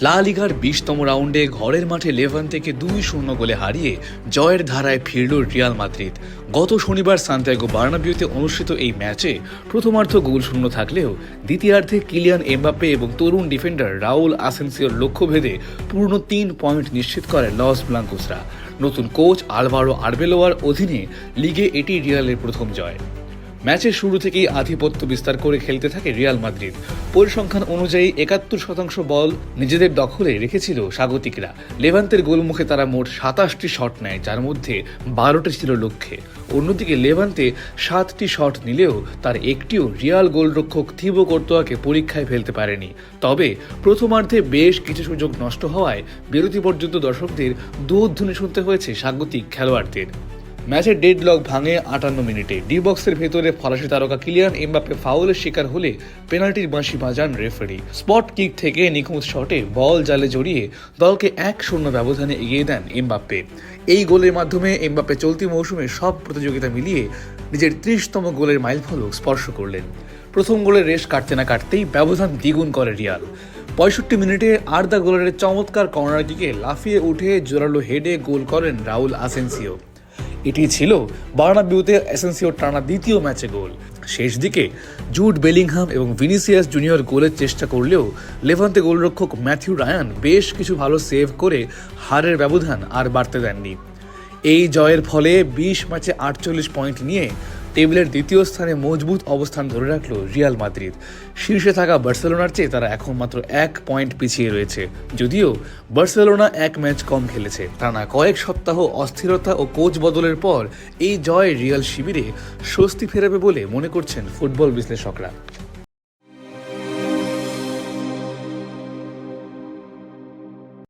লা লিগার বিশতম রাউন্ডে ঘরের মাঠে লেভান থেকে দুই শূন্য গোলে হারিয়ে জয়ের ধারায় ফিরল রিয়াল মাদ্রিদ। গত শনিবার সান্তিয়াগো বার্নাবিউতে অনুষ্ঠিত এই ম্যাচে প্রথমার্ধ গোল শূন্য থাকলেও দ্বিতীয়ার্ধে কিলিয়ান এমবাপ্পে এবং তরুণ ডিফেন্ডার রাউল আসেন্সিওর লক্ষ্য ভেদে পূর্ণ তিন পয়েন্ট নিশ্চিত করে লস ব্লাঙ্কোসরা। নতুন কোচ আলভারো আরবেলোয়ার অধীনে লিগে এটি রিয়ালের প্রথম জয়। ম্যাচের শুরু থেকেই আধিপত্য বিস্তার করে খেলতে থাকে রিয়াল মাদ্রিদ। পরিসংখ্যান অনুযায়ী একাত্তর শতাংশ বল নিজেদের দখলে রেখেছিল স্বাগতিকরা। লেভান্তের গোলমুখে তারা মোট সাতাশটি শট নেয়, যার মধ্যে বারোটি ছিল লক্ষ্যে। অন্যদিকে লেভান্তে সাতটি শট নিলেও তার একটিও রিয়াল গোলরক্ষক থিবো কর্তোয়াকে পরীক্ষায় ফেলতে পারেনি। তবে প্রথমার্ধে বেশ কিছু সুযোগ নষ্ট হওয়ায় বিরতি পর্যন্ত দর্শকদের দুধ্বনি শুনতে হয়েছে স্বাগতিক খেলোয়াড়দের। ম্যাচের ডেড লক ভাঙে আটান্ন মিনিটে। ডি বক্সের ভেতরে ফরাসি তারকা কিলিয়ান এমবাপ্পে ফাউলের শিকার হলে পেনাল্টির বাঁশি বাজান রেফারি। স্পট কিক থেকে নিখুঁত শটে বল জালে জড়িয়ে দলকে এক শূন্য ব্যবধানে এগিয়ে দেন এমবাপ্পে। এই গোলের মাধ্যমে এমবাপ্পে চলতি মৌসুমে সব প্রতিযোগিতা মিলিয়ে নিজের ত্রিশতম গোলের মাইলফলক স্পর্শ করলেন। প্রথম গোলের রেশ কাটতে না কাটতেই ব্যবধান দ্বিগুণ করে রিয়াল। পঁয়ষট্টি মিনিটে আর্দা গোলের চমৎকার কর্নার লাফিয়ে উঠে জোরালো হেডে গোল করেন রাউল আসেন্সিও। এটি ছিল বার্নাবিউতে এসেন্সিও টানা দ্বিতীয় ম্যাচে গোল। শেষ দিকে জুড বেলিংহাম এবং ভিনিসিয়াস জুনিয়র গোলের চেষ্টা করলেও লেভান্তে গোলরক্ষক ম্যাথিউ রায়ান বেশ কিছু ভালো সেভ করে হারের ব্যবধান আর বাড়তে দেননি। এই জয়ের ফলে বিশ ম্যাচে আটচল্লিশ পয়েন্ট নিয়ে টেবিলের দ্বিতীয় স্থানে মজবুত অবস্থান ধরে রাখল রিয়াল মাদ্রিদ। শীর্ষে থাকা বার্সেলোনার চেয়ে তারা এখন মাত্র এক পয়েন্ট পিছিয়ে রয়েছে। যদিও বার্সেলোনা এক ম্যাচ কম খেলেছে। টানা কয়েক সপ্তাহ অস্থিরতা ও কোচ বদলের পর এই জয় রিয়াল শিবিরে স্বস্তি ফেরাবে বলে মনে করছেন ফুটবল বিশ্লেষকরা।